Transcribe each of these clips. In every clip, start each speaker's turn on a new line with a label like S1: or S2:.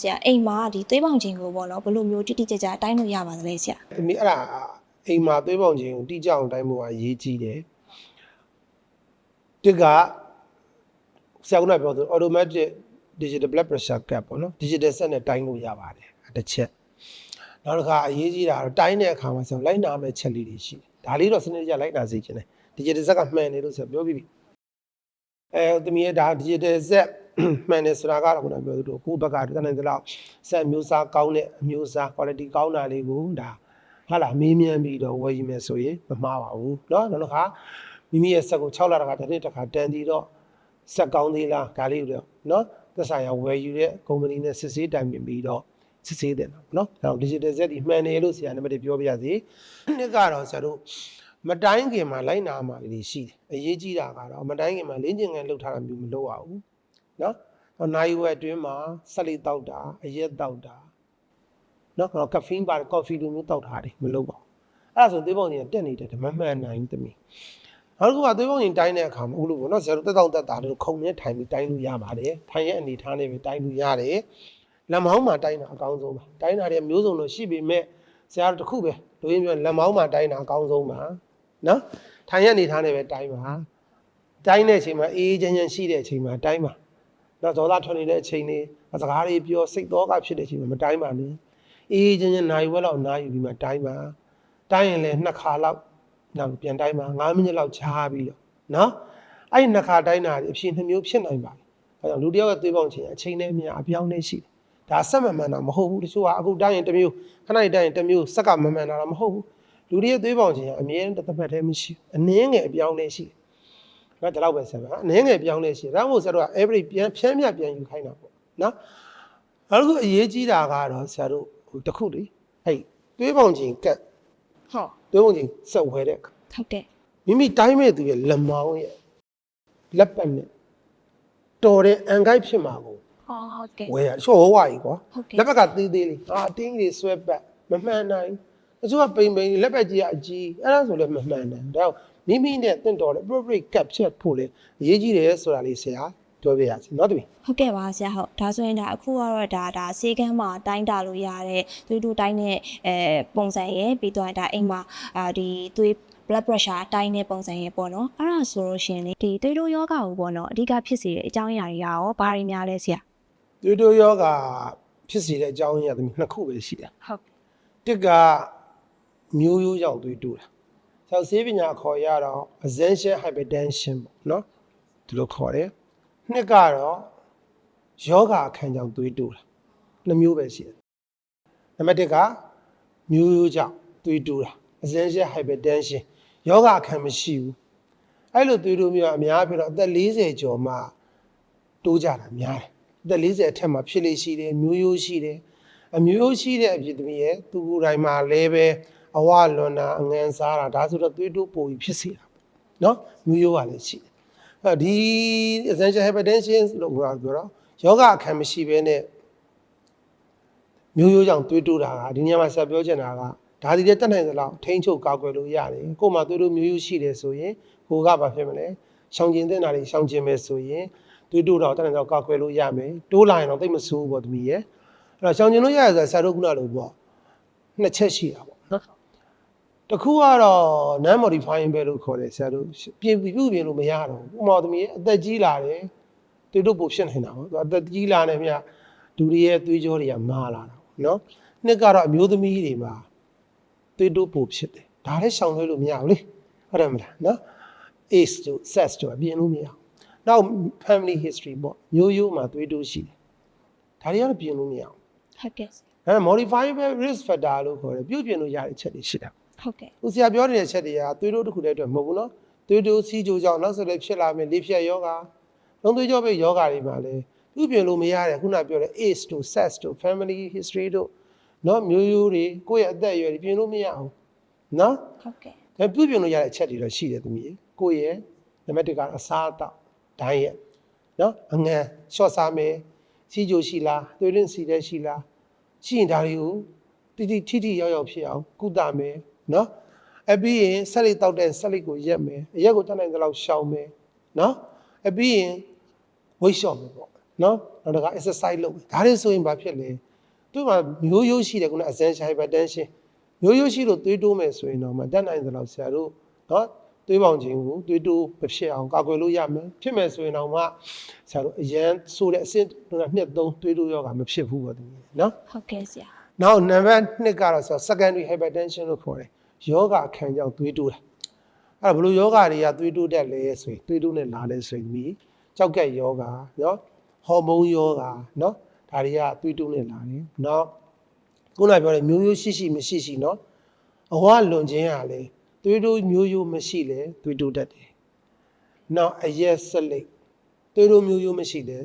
S1: ဆရာအိမ်မှာဒီသွေးပေါင်ခြင်းကိုပေါ့နော်ဘယ်လိုမျိုးတိတိကျကျတိုင်းလို့ရပါသလဲဆရာ
S2: သမီးအဲ့ဒါအိမ်မှာသွေးပေါင်ခြင်းကိုတိကျအောင်တိုင်းမှုကအရေးကြီးတယ်တစ်ကဆရာကပြောသူ automatic digital blood pressure cap ပေါ့နော် digital set နဲ့တိုင်းလို့ရပါတယ်တစ်ချက်နောက်တစ်ခါအရေးကြီးတာကတော့တိုင်းတဲ့အခါမှာဆိုလိုက်နာမဲ့ချက်လေးတွေရှိတယ်ဒါလေးတော့စနစ်တကျလိုက်နာစေချင်တယ် digital set ကမှန်တယ်လို့ဆိုပြောပြီးပြီအဲသမီးရဲ့ဒါ digital set မှန်တယ်ဆိုတာကတော့ခုနပြောသလိုကိုယ့်ဘက်ကတန်းတဲ့လောက် set မျိုးစားကောင်းတဲ့အမျိုးအစား quality ကောင်းတာလေးကိုဒါဟာလာမေးမြန်းပြီးတော့ဝယ်ယူမယ်ဆိုရင်မမှားပါဘူးเนาะနောက်တစ်ခါမိမိရဲ့ set ကို6လတစ်ခါတစ်နှစ်တစ်ခါတန်ပြီးတော့ set ကောင်းသေးလားဒါလေးကိုเนาะသက်ဆိုင်ရာဝယ်ယူတဲ့ company နဲ့စစ်ဆေးတိုင်ပင်ပြီးတော့စစ်ဆေးတယ်เนาะအဲတော့ digital set ဒီမှန်တယ်လို့ဆရာနံပါတ်1ပြောပြရစီနှစ်ကတော့ဆရာတို့မတိုင်းခင်မှာလိုက်နာမှာလေးရှိတယ်အရေးကြီးတာကတော့မတိုင်းခင်မှာလင်းကျင်ငယ်လှုပ်ထားတာမျိုးမလုပ်ရဘူး နော်တော့နိုင်ဝက်အတွင်းမှာဆက်လေးတောက်တာအရက်တောက်တာနော်ကတော့ကဖေးပါတယ်ကော်ဖီလိုမျိုးတောက်တာတွေမလုပ်ပါဘူးအဲ့ဒါဆိုသွေးပေါင်ကြီးတက်နေတယ်ဓမ္မမှန်နိုင်သမီးနောက်တစ်ခုကသွေးပေါင်ကြီးတိုင်းတဲ့အခါမှာအခုလိုပေါ့နော်ဇယ်လိုတက်တောက်တက်တာလို့ခုံနဲ့ထိုင်ပြီးတိုင်းလို့ရပါတယ်ထိုင်ရဲ့အနေထားနဲ့ပဲတိုင်းလို့ရတယ်လက်မောင်းမှာတိုင်းတာအကောင်းဆုံးပါတိုင်းတာတွေမျိုးစုံလို့ရှိပေမဲ့ဆရာတို့တခုပဲလူရင်းပြောလက်မောင်းမှာတိုင်းတာအကောင်းဆုံးပါနော်ထိုင်ရဲ့အနေထားနဲ့ပဲတိုင်းပါတိုင်းတဲ့အချိန်မှာအေးအေးချမ်းချမ်းရှိတဲ့အချိန်မှာတိုင်းပါ နော်ဇောသားထွန်နေတဲ့အချိန်လေးစကားလေးပြောစိတ်တော့ကဖြစ်တဲ့အချိန်မှာမတိုင်းပါနဲ့အေးချင်းချင်းနိုင်ဝဲလောက်နားယူပြီးမှတိုင်းပါတိုင်းရင်လည်းနှစ်ခါလောက်နောက်ပြန်တိုင်းပါ9မိနစ်လောက်ခြားပြီးတော့နော်အဲ့ဒီနှစ်ခါတိုင်းတာအဖြစ်နှမျိုးဖြစ်နိုင်ပါတယ်အဲကြောင့်လူတစ်ယောက်ကသွေးပေါင်ခြင်းအချိန်နဲ့များအပြောင်းနဲ့ရှိတယ်ဒါဆက်မမှန်တာမဟုတ်ဘူးတချို့ကအခုတိုင်းရင်တစ်မျိုးခဏတိုင်းရင်တစ်မျိုးစက်ကမမှန်တာတော့မဟုတ်ဘူးလူတွေရဲ့သွေးပေါင်ခြင်းကအမြဲတမ်းတစ်ပတ်တည်းမရှိဘူးအနည်းငယ်အပြောင်းနဲ့ရှိတယ် နော်ဒါတော့ပဲဆက်ပါအနည်းငယ်ပြောင်းလဲရှိတယ်ဒါမှမဟုတ်ဆက်တော့ every ပြန်ဖြန်းမြပြန်ယူခိုင်းတာပေါ့နော်နောက်တစ်ခုအရေးကြီးတာကတော့ဆရာတို့ဟိုတစ်ခုလေအဲ့သွေးပေါင်ခြင်းကတ်
S1: ဟုတ်
S2: သွေးပေါင်ခြင်းစက်ဝဲတဲ့အခါ
S1: ဟုတ်တယ်
S2: မိမိတိုင်းမဲ့သူရဲ့လက်မောင်းရဲ့လက်ပတ်နဲ့တော်တဲ့အန်ကိုက်ဖြစ်မှာကို
S1: ဟောဟုတ်ကဲ့
S2: ဝဲရချောဝဝကြီးကွာ
S1: ဟုတ်ကဲ့
S2: လက်ပတ်ကသေးသေးလေးအာအတင်းကြီးတွေဆွဲပတ်မမှန်နိုင်တချို့ကပိန်ပိန်လက်ပတ်ကြီးကအကြီးအဲ့ဒါဆိုလည်းမမှန်နိုင်ဒါကြောင့် မိမိနဲ့တင့်တော်တဲ့ appropriate cap ချက်ဖို့လေအရေးကြီးတယ်ဆိုတာလေးဆရာပြောပြရစီနော်တပည့်
S1: ဟုတ်ကဲ့ပါဆရာဟုတ်ဒါဆိုရင်ဒါအခုကတော့ဒါဒါစေကန်းမှာတိုင်းတာလို့ရတဲ့သွေးတို့တိုင်းတဲ့အဲပုံစံရဲ့ပြီးတော့ဒါအိမ်မှာအာဒီသွေး blood pressure တိုင်းတဲ့ပုံစံရဲ့ပေါ့နော်အဲ့ဒါဆိုလို့ရှရင်လေဒီသွေးတို့ယောဂကိုပေါ့နော်အဓိကဖြစ်စေတဲ့အကြောင်းအရာတွေကရောဘာတွေများလဲဆရာ
S2: တူတူယောဂဖြစ်စီတဲ့အကြောင်းရင်းကသမီးနှစ်ခုပဲရှိတယ်
S1: ဟုတ်
S2: တစ်ကမျိုးရိုးကြောင့်သွေးတိုးတာ။ ဆောက်ဆေးပညာခေါ်ရတော့ essential hypertension ပေါ့နော်။ဒီလိုခေါ်တယ်။နှစ်ကတော့ယောဂအခန်းကြောင့်သွေးတိုးတာ။နှစ်မျိုးပဲရှိတယ်။နံပါတ်1ကမျိုးရိုးကြောင့်သွေးတိုးတာ essential hypertension ယောဂအခန်းမရှိဘူး။အဲ့လိုသွေးတိုးမျိုးကအများပြတော့အသက်40ကျော်မှတိုးကြတာများတယ်။အသက်40အထက်မှာဖြစ်လေရှိတယ်မျိုးရိုးရှိတယ်။အမျိုးရှိတဲ့အဖြစ်သမီးရဲ့သူကိုယ်တိုင်မှာလည်းပဲ အဝလွန်တာအငန်စားတာဒါဆိုတော့သွေးတိုးပိုပြီးဖြစ်စေတာပေါ့နော်မျိုးရိုးကလည်းရှိတယ်အဲဒီ essential hypertension လို့ပြောတော့ယောဂအခမ်းမရှိဘဲနဲ့မျိုးရိုးကြောင့်သွေးတိုးတာကဒီညမှာဆက်ပြောချင်တာကဒါဒီတဲ့တက်နိုင်သလောက်ထိန်းချုပ်ကာကွယ်လို့ရတယ်ကိုယ်မှာသွေးတိုးမျိုးရိုးရှိတယ်ဆိုရင်ကိုကဘာဖြစ်မလဲရှောင်ကျင်တဲ့နာတွေရှောင်ကျင်မယ်ဆိုရင်သွေးတိုးတော့တက်နိုင်သလောက်ကာကွယ်လို့ရမယ်တိုးလာရင်တော့သိပ်မဆိုးဘူးပေါ့သမီးရဲ့အဲ့တော့ရှောင်ကျင်လို့ရရဆိုဆရာတို့ခုနလိုပေါ့နှစ်ချက်ရှိတာပေါ့နော် တစ်ခုကတော့ non modifying ပဲလို့ခေါ်တယ်ဆရာတို့ပြင်ပြုပြင်လို့မရတော့ဘူးဥပမာသမီးအသက်ကြီးလာတယ်တွေ့တို့ပိုဖြစ်နေတာပေါ့သူအသက်ကြီးလာနေမြဒူရီရဲ့သွေးကြောတွေကမာလာတာပေါ့နော်နှစ်ကတော့အမျိုးသမီးတွေမှာသွေးတို့ပိုဖြစ်တယ်ဒါလည်းရှောင်လွှဲလို့မရဘူးလေဟုတ်တယ်မလားနော် age တို့ sex တို့အပြင်လို့မရဘူးနောက် family history ပေါ့မျိုးရိုးမှာသွေးတိုးရှိတယ်ဒါတွေကတော့ပြင်လို့မရဘူး
S1: ဟုတ်ကဲ့
S2: အဲ modifiable risk factor လို့ခေါ်တယ်ပြုတ်ပြင်လို့ရတဲ့ချက်တွေရှိတာ
S1: ဟုတ်ကဲ့။
S2: ဦးဆရာပြောနေတဲ့ချက်တွေကသွေးတိုးတစ်ခုတည်းအတွက်မဟုတ်ဘူးနော်။သွေးတိုးစီးကြိုကြောင့်နောက်ဆက်လည်းဖြစ်လာမယ်လေဖြတ်ယောဂါလုံးသွေးကြောပိတ်ယောဂါတွေမှာလည်းပြုတ်ပြင်လို့မရတဲ့ခုနပြောတဲ့ age တို့ sex တို့ family history တို့နော်မျိုးရိုးတွေကိုယ့်ရဲ့အသက်အရွယ်တွေပြင်လို့မရအောင်နော်
S1: ဟုတ်ကဲ့။
S2: ဒါပြုတ်ပြင်လို့ရတဲ့အချက်တွေတော့ရှိတယ်သမီး။ကိုယ့်ရဲ့နံပါတ်1ကအစားအသောက်ဒိုင်းရဲ့နော်အငန်ရှော့စားမယ်စီးကြိုရှိလားသွေးရင်းစီတဲ့ရှိလားရှိရင်ဒါတွေကိုတိတိထိထိရောက်ရောက်ဖြစ်အောင်ကုသမယ် နော်အပြီးရင်ဆက်လက်တောက်တဲ့ဆက်လက်ကိုရက်မယ်အရက်ကိုတတ်နိုင်သလောက်ရှောင်မယ်နော်အပြီးရင်ဝိတ်လျှော့မယ်ပေါ့နော်နောက်တစ်ခါ exercise လုပ်ဒါတွေဆိုရင်ဘာဖြစ်လဲသူ့မှာမျိုးရိုးရှိတယ်ခုန essential hypertension မျိုးရိုးရှိလို့သွေးတိုးမယ်ဆိုရင်တော့မတက်နိုင်သလောက်ဆရာတို့နော်သွေးပေါင်ခြင်းကိုသွေးတိုးမဖြစ်အောင်ကာကွယ်လို့ရမယ်ဖြစ်မယ်ဆိုရင်တော့မှဆရာတို့အရန်ဆိုတဲ့အဆင့်ကနှစ်သုံးသွေးတိုးယောဂမဖြစ်ဘူးပေါ့သူနော်
S1: ဟုတ်ကဲ့ဆရာ
S2: နောက်နံပါတ်2ကတော့ဆို secondary hypertension လို့ခေါ်တယ် ယောဂခံကြောင့်သွေးတိုးတာအဲ့ဒါဘယ်လိုယောဂတွေကသွေးတိုးတတ်လဲဆိုရင်သွေးတိုးနဲ့လာလဲဆိုရင်မိကြောက်ကက်ယောဂနော်ဟော်မုန်းယောဂနော်ဒါတွေကသွေးတိုးနဲ့လာတယ်နောက်ခုနကပြောတဲ့မျိုးရိုးရှိရှိမရှိရှိနော်အဝလွန်ခြင်းကလည်းသွေးတိုးမျိုးရိုးမရှိလဲသွေးတိုးတတ်တယ်နောက်အရက်ဆက်လိတ်သွေးတိုးမျိုးရိုးမရှိလဲ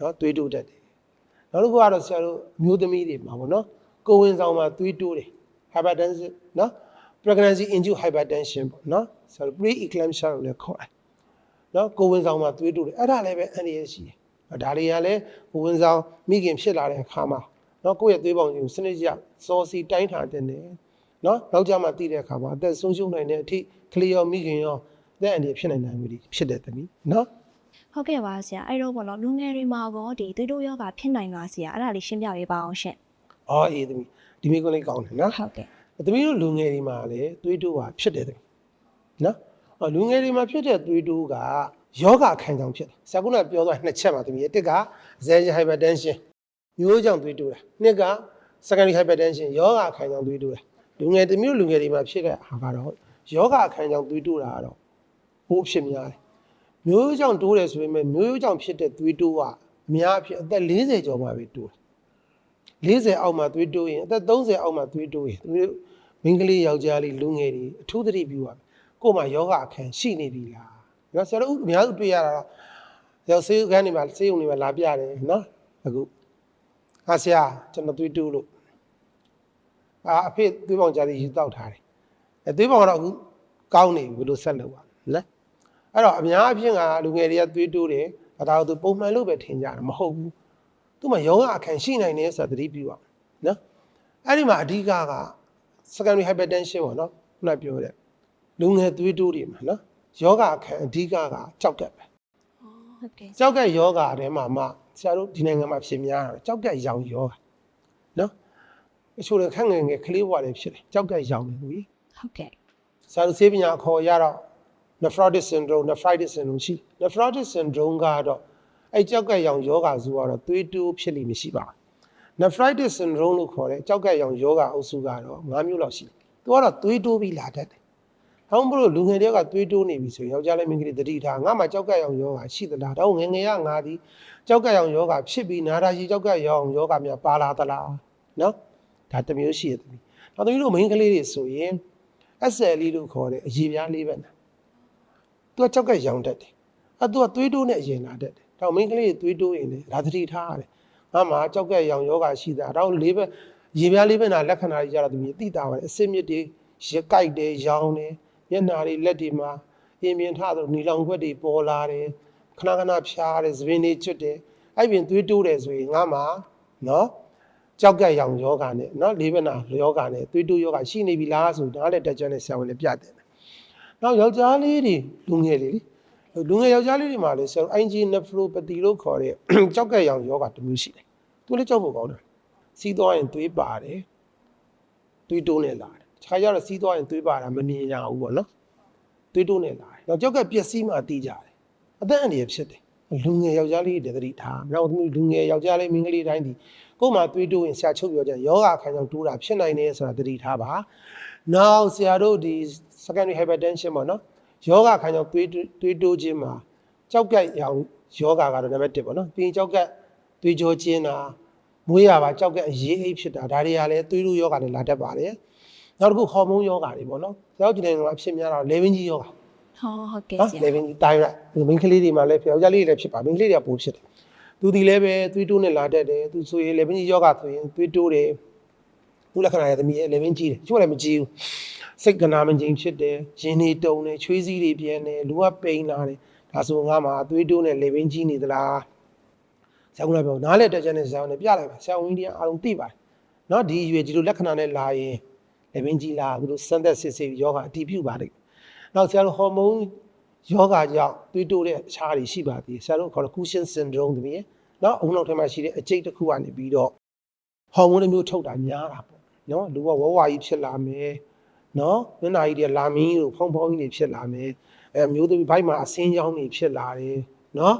S2: နော်သွေးတိုးတတ်တယ်နောက်တစ်ခုကတော့ဆရာတို့အမျိုးသမီးတွေမှာပေါ့နော်ကိုယ်ဝင်ဆောင်မှာသွေးတိုးတယ် hypertension နော် pregnancy induced hypertension ပေါ့နော်ဆရာတို့ pre eclampsia လို့လည်းခေါ်တယ်နော်ကိုယ်ဝင်ဆောင်မှာသွေးတိုးတယ်အဲ့ဒါလည်းပဲအန္တရာယ်ရှိတယ်ဒါတွေကလည်းကိုယ်ဝင်ဆောင်မိခင်ဖြစ်လာတဲ့အခါမှာနော်ကိုယ့်ရဲ့သွေးပေါင်ကြီးကိုစနစ်ကျစောစီတိုင်းထားတဲ့နေနော်နောက်ကြမှာတည်တဲ့အခါမှာအသက်ဆုံးရှုံးနိုင်တဲ့အထိကလေးရောမိခင်ရောအသက်အန္တရာယ်ဖြစ်နိုင်နိုင်မှုတွေဖြစ်တဲ့သမီးနော်
S1: ဟုတ်ကဲ့ပါဆရာအဲ့တော့ဘောနော်လူငယ်တွေမှာကောဒီသွေးတိုးယောဂဖြစ်နိုင်လားဆရာအဲ့ဒါလေးရှင်းပြပေးပါအောင်ရှင့်
S2: အော်အေးသမီးဒီမိကွန်းလေးကောင်းတယ်နော်
S1: ဟုတ်ကဲ့
S2: သမီးတို့လူငယ်တွေမှာလည်းသွေးတိုးကဖြစ်တယ်တဲ့နော်အော်လူငယ်တွေမှာဖြစ်တဲ့သွေးတိုးကယောဂခံကြောင်ဖြစ်တယ်ဆရာကပြောသွားနှစ်ချက်ပါသမီးတစ်က essential hypertension မျိုးကြောင့်သွေးတိုးတာနှစ်က secondary hypertension ယောဂခံကြောင်သွေးတိုးတာလူငယ်သမီးတို့လူငယ်တွေမှာဖြစ်တဲ့ဟာကတော့ယောဂခံကြောင်သွေးတိုးတာကတော့ဟိုးဖြစ်များတယ်မျိုးရိုးကြောင့်တိုးတယ်ဆိုပေမဲ့မျိုးရိုးကြောင့်ဖြစ်တဲ့သွေးတိုးကအများအဖြစ်အသက်40ကျော်မှပဲတိုးတယ် 40အောက်မှာသွေးတိုးရင်အသက်30အောက်မှာသွေးတိုးရင်သူတို့မိန်းကလေးယောက်ျားလေးလူငယ်တွေအထူးသတိပြုရမယ်ကိုယ်မှာယောဂအခန်းရှိနေပြီလားနော်ဆရာတို့အများစုတွေ့ရတာတော့ဆရာဆေးခန်းတွေမှာဆေးရုံတွေမှာလာပြတယ်နော်အခုဟာဆရာကျွန်တော်သွေးတိုးလို့အာအဖေသွေးပေါင်ကြားလေးယူတောက်ထားတယ်အဲသွေးပေါင်ကတော့အခုကောင်းနေပြီဘယ်လိုဆက်လုပ်ရလဲအဲ့တော့အများအပြင်းကလူငယ်တွေကသွေးတိုးတယ်ဒါတော့သူပုံမှန်လို့ပဲထင်ကြတယ်မဟုတ်ဘူး သူ့မှာယောဂအခန်းရှိနိုင်တယ်ဆိုတာသတိပြုရအောင်နော်အဲ့ဒီမှာအဓိကက secondary hypertension ပေါ့နော်ခုနပြောတဲ့လူငယ်သွေးတိုးတွေမှာနော်ယောဂအခန်းအဓိကကကြောက်ကက်ပဲ
S1: ဟုတ်ကဲ့
S2: ကြောက်ကက်ယောဂထဲမှာမှဆရာတို့ဒီနိုင်ငံမှာဖြစ်များတာကြောက်ကက်ရောင်ယောဂနော်အချို့လည်းခန့်ငယ်ငယ်ကလေးဘဝတွေဖြစ်တယ်ကြောက်ကက်ရောင်နေပြီ
S1: ဟုတ်ကဲ့
S2: ဆရာတို့ဆေးပညာအခေါ်ရတော့ nephrotic syndrome nephritis syndrome ရှိတယ် nephrotic syndrome ကတော့ အဲ့ကြောက်ကက်ရောင်ယောဂစုကတော့သွေးတိုးဖြစ်လိမ့်မရှိပါဘူး nephritis syndrome လို့ခေါ်တဲ့ကြောက်ကက်ရောင်ယောဂအုပ်စုကတော့၅မျိုးလောက်ရှိတယ်သူကတော့သွေးတိုးပြီးလာတတ်တယ်ဟောင်းဘလို့လူငယ်တွေကသွေးတိုးနေပြီဆိုရင်ယောက်ျားလေးမိန်းကလေးသတိထားငါမှကြောက်ကက်ရောင်ယောဂရှိသလားတော့ငယ်ငယ်ကငါဒီကြောက်ကက်ရောင်ယောဂဖြစ်ပြီးနာတာရှိကြောက်ကက်ရောင်ယောဂများပါလာသလားနော်ဒါတစ်မျိုးရှိရတယ်နောက်သမီးတို့မိန်းကလေးတွေဆိုရင် SLE လို့ခေါ်တဲ့အရေပြားလေးပဲနာသူကကြောက်ကရောင်တတ်တယ်အဲသူကသွေးတိုးနဲ့အရင်လာတတ်တယ် တောင်မင်းကလေးသွေးတိုးရင်လည်းဒါသတိထားရတယ်ငါမှာကြောက်ကဲ့ရောင်ယောဂါရှိတာတော့လေးဘက်ရေပြားလေးဘက်နာလက္ခဏာကြီးရတာသူမြင်သိတာပါအစစ်မြစ်တွေရကိုက်တယ်ရောင်တယ်မျက်နာတွေလက်တွေမှာအင်းမြင်ထဆိုနီလောင်ခွက်တွေပေါ်လာတယ်ခဏခဏဖြားတယ်သပင်းတွေကျွတ်တယ်အဲ့ပြင်သွေးတိုးတယ်ဆိုရင်ငါမှာနော်ကြောက်ကက်ရောင်ယောဂါနဲ့နော်လေးဘက်နာယောဂါနဲ့သွေးတိုးယောဂါရှိနေပြီလားဆိုတော့ဒါလည်းတက်ကြွနဲ့ဆရာဝန်လည်းပြတယ်နောက်ယောက်ျားလေးတွေလူငယ်လေးလေး လူငယ်ယောက်ျားလေးတွေမှာလည်းဆရာ IgG nephropathy လို့ခေါ်တဲ့ကြောက်ကက်ရောင်ယောဂတစ်မျိုးရှိတယ်။သူလည်းကြောက်ဖို့ကောင်းတယ်။စီးသွားရင်သွေးပါတယ်။သွေးတိုးနဲ့လာတယ်။ခြားကြတော့စီးသွားရင်သွေးပါတာမမြင်ရဘူးပေါ့နော်။သွေးတိုးနဲ့လာတယ်။နောက်ကြောက်ကက်ပျက်စီးမှတီးကြတယ်။အသက်အန္တရာယ်ဖြစ်တယ်။လူငယ်ယောက်ျားလေးတွေသတိထား။နောက်လူငယ်ယောက်ျားလေးမိန်းကလေးတိုင်းဒီကိုယ်မှာသွေးတိုးရင်ဆရာချုပ်ပြောကြယောဂခံကြောင့်တိုးတာဖြစ်နိုင်တယ်ဆိုတာသတိထားပါ။နောက်ဆရာတို့ဒီ secondary hypertension ပေါ့နော်။ ယောဂခံကြောင့်သွေးတိုးသွေးတိုးခြင်းမှာကြောက်ကက်ရောင်ယောဂကတော့နံပါတ်1ပေါ့နော်။ပြီးရင်ကြောက်ကက်သွေးကြောခြင်းတာမွေးရပါကြောက်ကက်အရေးအိပ်ဖြစ်တာဒါတွေကလည်းသွေးတိုးယောဂတွေလာတတ်ပါတယ်။နောက်တစ်ခုဟော်မုန်းယောဂတွေပေါ့နော်။ဆရာတို့ဒီနိုင်ငံမှာအဖြစ်များတော့လေဗင်းကြီးယောဂ
S1: ဟောဟုတ်ကဲ့
S2: နော်
S1: ဆရာ
S2: လေဗင်းကြီးတိုင်းရိုက်မိန်းကလေးတွေမှာလည်းဖြစ်ယောက်ျားလေးတွေလည်းဖြစ်ပါမိန်းကလေးတွေကပိုဖြစ်တယ်သူဒီလည်းပဲသွေးတိုးနဲ့လာတတ်တယ်သူဆိုရင်လေဗင်းကြီးယောဂဆိုရင်သွေးတိုးတယ်သူလက္ခဏာရသမီးရဲ့လေဗင်းကြီးတယ်ချို့လည်းမကြည့်ဘူး စိတ်ကနာမငြိမ်ဖြစ်တယ်ရင်တွေတုံတယ်ချွေးစည်းတွေပြင်းတယ်လူကပိန်လာတယ်ဒါဆိုငါမှာသွေးတိုးနဲ့လေဗင်းကြီးနေသလားဆရာကလည်းပြောနားလေတက်ချက်နဲ့ဆရာကလည်းပြလိုက်ပါဆရာဝန်ကြီးအားလုံးသိပါတယ်နော်ဒီရွယ်ဒီလိုလက္ခဏာနဲ့လာရင်လေဗင်းကြီးလားသူတို့စမ်းသက်စစ်ဆေးယောဂအတည်ပြုပါလိမ့်နောက်ဆရာတို့ဟော်မုန်းယောဂကြောင့်တွေးတိုးတဲ့အခြားတွေရှိပါသေးတယ်ဆရာတို့ခေါ်လို့ Cushing syndrome တမီးအဲ့နော်အုံနောက်ထဲမှာရှိတဲ့အကျိတ်တစ်ခုကနေပြီးတော့ဟော်မုန်းတစ်မျိုးထုတ်တာများတာပေါ့နော်လူကဝဝကြီးဖြစ်လာမယ် နော်မျက်နှာကြီးတွေလာမင်းတို့ဖုံဖုံကြီးတွေဖြစ်လာမယ်အဲမျိုးသမီးဘိုက်မှာအစင်းကြောင်းတွေဖြစ်လာတယ်နော်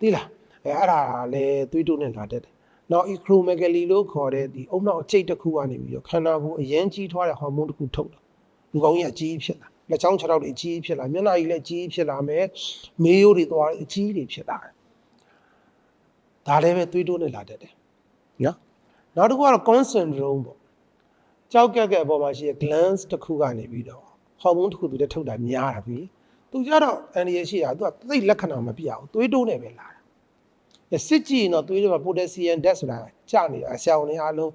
S2: သိလားအဲအဲ့ဒါလည်းသွေးတိုးနဲ့လာတတ်တယ်နောက် acromegaly လို့ခေါ်တဲ့ဒီအုံနောက်အကျိတ်တစ်ခုကနေပြီးတော့ခန္ဓာကိုယ်အရင်ကြီးထွားတဲ့ဟော်မုန်းတစ်ခုထုတ်တာလူကောင်းကြီးအကြီးဖြစ်လာလက်ချောင်းခြေထောက်တွေအကြီးဖြစ်လာမျက်နှာကြီးလည်းအကြီးဖြစ်လာမယ်မေးရိုးတွေသွားအကြီးတွေဖြစ်လာတယ်ဒါလည်းပဲသွေးတိုးနဲ့လာတတ်တယ်နော်နောက်တစ်ခုကတော့ concentrate ပေါ့ ကြောက်ကက်ကက်အပေါ်မှာရှိတဲ့ glands တစ်ခုကနေပြီးတော့ဟော်မုန်းတစ်ခုသူလည်းထုတ်တာများတာပြီသူကြတော့အန်ဒီရရှိတာသူကသိလက္ခဏာမပြအောင်သွေးတိုးနဲ့ပဲလာတာစစ်ကြည့်ရင်တော့သွေးထဲမှာ potassium debt ဆိုတာကျနေတာဆရာဝန်တွေအားလုံး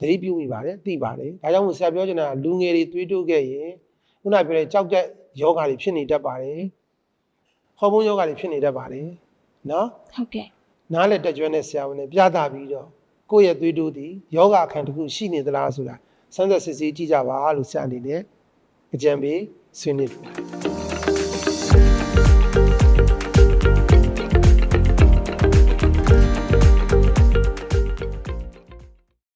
S2: သတိပြုမိပါတယ်သိပါတယ်ဒါကြောင့်မို့ဆရာပြောချင်တာကလူငယ်တွေသွေးတိုးခဲ့ရင်ခုနပြောတဲ့ကြောက်ကက်ယောဂါတွေဖြစ်နေတတ်ပါတယ်ဟော်မုန်းယောဂါတွေဖြစ်နေတတ်ပါတယ်နော်
S1: ဟုတ်ကဲ့
S2: နားလက်တက်ကျွမ်းတဲ့ဆရာဝန်တွေပြသပြီးတော့ကိုယ့်ရဲ့သွေးတိုးသည်ယောဂအခန်းတစ်ခုရှိနေသလားဆိုတာ စမ်းသပ်စစ်ဆေးကြည့်ကြပါလို့ဆရာအနေနဲ့အကြံပေးဆွေးနွေးတယ်